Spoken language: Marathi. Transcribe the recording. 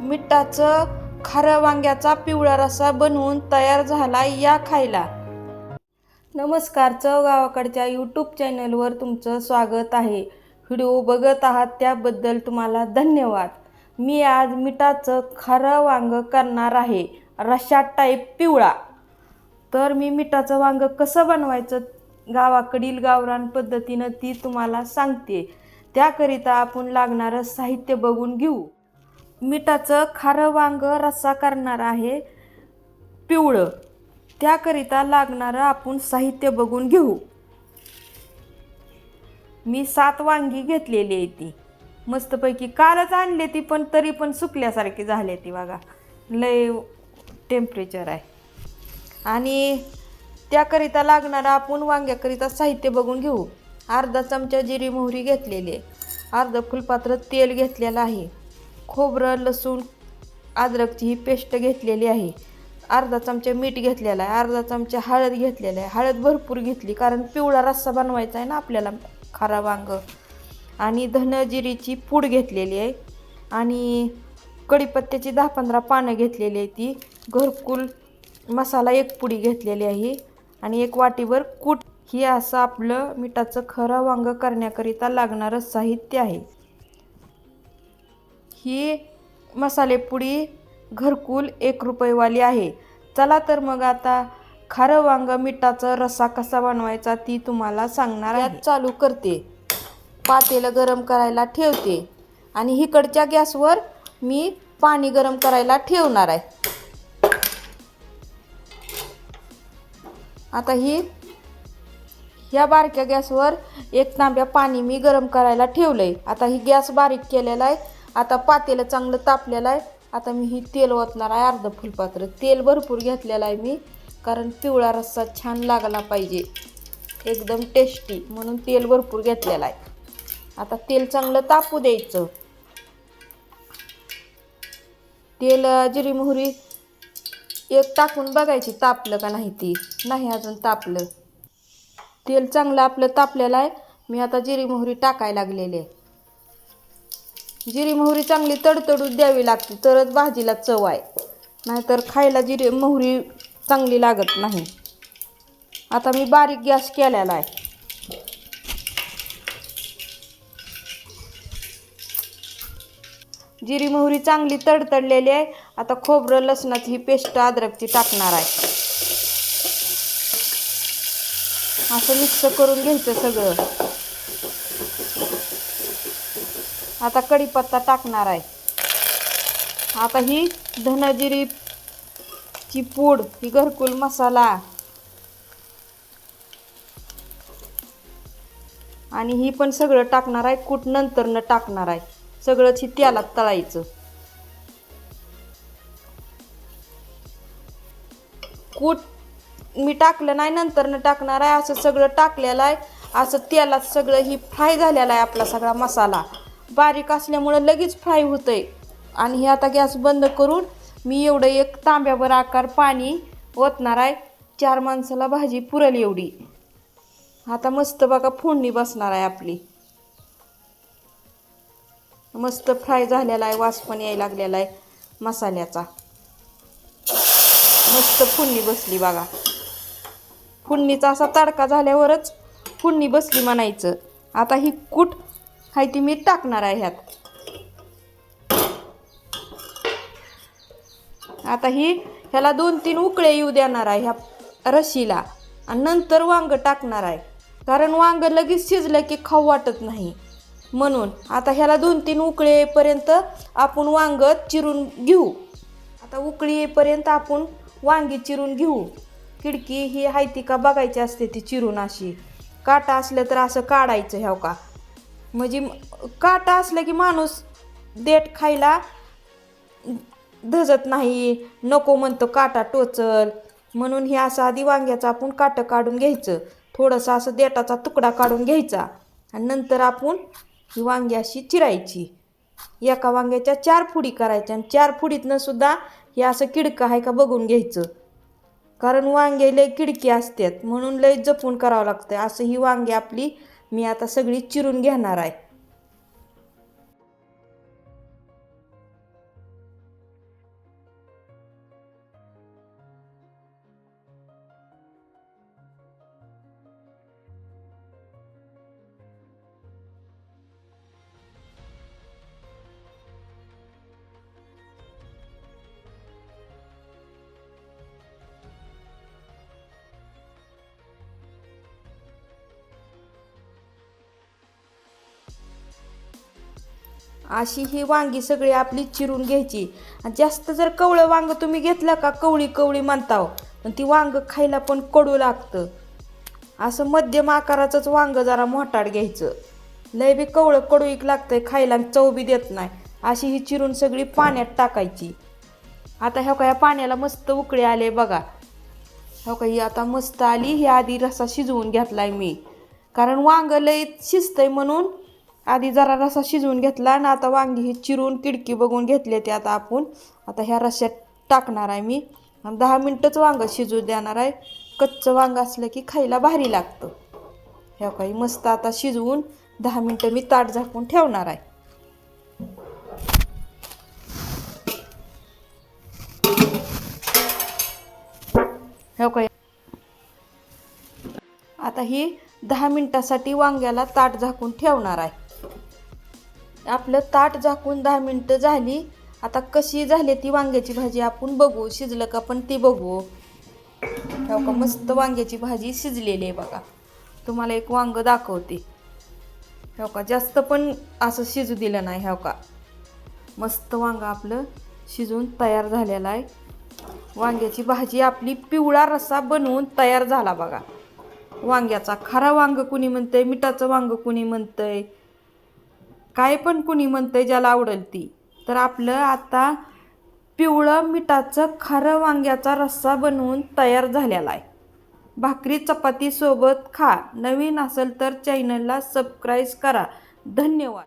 मिठाचं खारं वांग्याचा पिवळा रस्सा बनवून तयार झाला या खायला. नमस्कार चव गावाकडच्या यूट्यूब चॅनलवर तुमचं स्वागत आहे. व्हिडिओ बघत आहात त्याबद्दल तुम्हाला धन्यवाद. मी आज मिठाचं खारं वांग करणार आहे रशा टाईप पिवळा. तर मी मिठाचं वांग कसं बनवायचं गावाकडील गावरान पद्धतीनं ती तुम्हाला सांगते. त्याकरिता आपण लागणारं साहित्य बघून घेऊ. मिठाचं खारं वांग रस्सा करणार आहे. पिवळं. त्याकरिता लागणारं आपण साहित्य बघून घेऊ. मी सात वांगी घेतलेली आहे ती. मस्तपैकी कालच आणले ती पण तरी पण सुकल्यासारखी झाली ती बघा. लय टेम्परेचर आहे. आणि त्याकरिता लागणारं आपण वांग्याकरिता साहित्य बघून घेऊ. अर्धा चमचा जिरी मोहरी घेतलेली आहे. अर्धं फुलपात्र तेल घेतलेलं आहे. खोबरं लसूण अद्रकची ही पेस्ट घेतलेली आहे. अर्धा चमचा मीठ घेतलेला आहे अर्धा चमचा हळद घेतलेला आहे. हळद भरपूर घेतली कारण पिवळा रस्सा बनवायचा आहे ना आपल्याला खारा वांग. आणि धनजिरीची पूड घेतलेली आहे. आणि कढीपत्त्याची दहा पंधरा पानं घेतलेली आहे ती. घरकुल मसाला एक पुडी घेतलेली आहे आणि एक वाटीवर कूट. ही असं आपलं मिठाचं खरं वांग करण्याकरिता लागणारं साहित्य आहे. ही मसालेपुडी घरकुल एक रुपयेवाली आहे. चला तर मग आता खारं वांग मिठाचा रस्सा कसा बनवायचा ती तुम्हाला सांगणार आहे. चालू करते. पातेलं गरम करायला ठेवते. आणि इकडच्या गॅसवर मी पाणी गरम करायला ठेवणार आहे. आता ही ह्या बारक्या गॅसवर एक तांब्या पाणी मी गरम करायला ठेवलं आहे आता ही गॅस बारीक केलेला आहे. आता पातेलं चांगलं तापलेलं आहे. आता मी ही तेल ओतणार आहे अर्ध फुलपात्र. तेल भरपूर घेतलेलं आहे मी कारण पिवळा रस्सा छान लागला पाहिजे. एकदम टेस्टी म्हणून तेल भरपूर घेतलेलं आहे. आता तेल चांगलं तापू द्यायचं. तेल जिरी मोहरी एक टाकून बघायची तापलं का नाही ती. नाही अजून तापलं. तेल चांगलं आपलं तापलेलं आहे. मी आता जिरी मोहरी टाकायला लागलेली आहे. जिरी मोहरी चांगली तडतडून द्यावी लागते तरच भाजीला चव आहे. नाहीतर खायला जिरी मोहरी चांगली लागत नाही. आता मी बारीक गॅस केलेला आहे. जिरी मोहरी चांगली तडतडलेली आहे. आता खोबरं लसणाची ही पेस्ट अद्रकची टाकणार आहे. असं मिक्स करून घ्यायचं सगळं. आता कढीपत्ता टाकणार आहे. आता ही धनजिरीची पूड ही घरकुल मसाला. आणि ही पण सगळं टाकणार आहे कूट नंतरनं टाकणार आहे. सगळंच ही त्याला तळायचं. कूट मी टाकलं नाही नंतरनं टाकणार आहे. असं सगळं टाकलेलं आहे. असं तेलात सगळं ही फ्राय झालेला आहे आपला सगळा मसाला. बारीक असल्यामुळं लगेच फ्राय होतंय. आणि हे आता गॅस बंद करून मी एवढं एक तांब्यावर आकार पाणी ओतणार आहे. चार माणसाला भाजी पुरल एवढी. आता मस्त बघा फोडणी बसणार आहे आपली. मस्त फ्राय झालेला आहे वास पण यायला लागलेला आहे मसाल्याचा. मस्त फोडणी बसली बघा. फोडणीचा असा तडका झाल्यावरच फोडणी बसली म्हणायचं. आता ही कूट हाय ती मी टाकणार आहे ह्यात. आता ही ह्याला दोन तीन उकळे येऊ देणार आहे ह्या रशीला. आणि नंतर वांग टाकणार आहे. कारण वांग लगेच शिजलं की खाऊ वाटत नाही. म्हणून आता ह्याला दोन तीन उकळे येईपर्यंत आपण वांग चिरून घेऊ. आता उकळी येईपर्यंत आपण वांगी चिरून घेऊ. खिडकी ही हायती का बघायची असते ती चिरून अशी. काटा असलं तर असं काढायचं ह्याव का? म्हणजे काटा असलं की माणूस देठ खायला धजत नाही नको म्हणतो काटा टोचल. म्हणून हे असं आधी वांग्याचं आपण काटं काढून घ्यायचं. थोडंसं असं देठाचा तुकडा काढून घ्यायचा. आणि नंतर आपण ही वांगी अशी चिरायची. एका वांग्याच्या चार फुडी करायच्या आणि चार फुडीतनं सुद्धा हे असं किडकं आहे का बघून घ्यायचं. कारण वांगे लय किडकी असतात. म्हणून लय जपून करावं लागतं असं ही वांगी आपली मी आता सगळी चिरून घेणार आहे. अशी ही वांगी सगळी आपली चिरून घ्यायची. आणि जास्त जर कवळं वांग तुम्ही घेतलं का कवळी कवळी म्हणताव. पण ती वांग खायला पण कडू लागतं. असं मध्यम आकाराचंच वांग जरा मोठाड घ्यायचं. लय बी कवळं कडूईक लागतंय खायला आणि चव बी देत नाही. अशी ही चिरून सगळी पाण्यात टाकायची. आता ह्या काय पाण्याला मस्त उकळे आले बघा. हो का ही आता मस्त आली. ही आधी रसा शिजवून घेतलाय मी. कारण वांग लय शिजतंय म्हणून आधी जरा रसा शिजवून घेतला आणि आता वांगी ही चिरून किडकी बघून घेतली ते आता आपण. आता ह्या रश्यात टाकणार आहे मी. आणि दहा मिनटंच वांग शिजू देणार आहे. कच्चं वांग असलं की खायला भारी लागतं. ह्या काही मस्त आता शिजवून दहा मिनटं मी ताट झाकून ठेवणार आहे. हो काय आता ही दहा मिनटासाठी वांग्याला ताट झाकून ठेवणार आहे. आपलं ताट झाकून दहा मिनटं झाली. आता कशी झाली ती वांग्याची भाजी आपण बघू. शिजलं का पण ती बघू. हो का? मस्त वांग्याची भाजी शिजलेली आहे बघा. तुम्हाला एक वांग दाखवते. हो का? जास्त पण असं शिजू दिलं नाही हो का? मस्त वांग आपलं शिजून तयार झालेलं आहे. वांग्याची भाजी आपली पिवळा रस्सा बनवून तयार झाला बघा. वांग्याचा खरा वांग कुणी म्हणतंय? मिठाचं वांग कुणी म्हणतंय? काय पण कुणी म्हणतंय ज्याला आवडेल ती. तर आपलं आता पिवळं मिठाचं खारं वांग्याचा रस्सा बनवून तयार झालेला आहे. भाकरी चपातीसोबत खा. नवीन असेल तर चॅनलला सबस्क्राईब करा. धन्यवाद.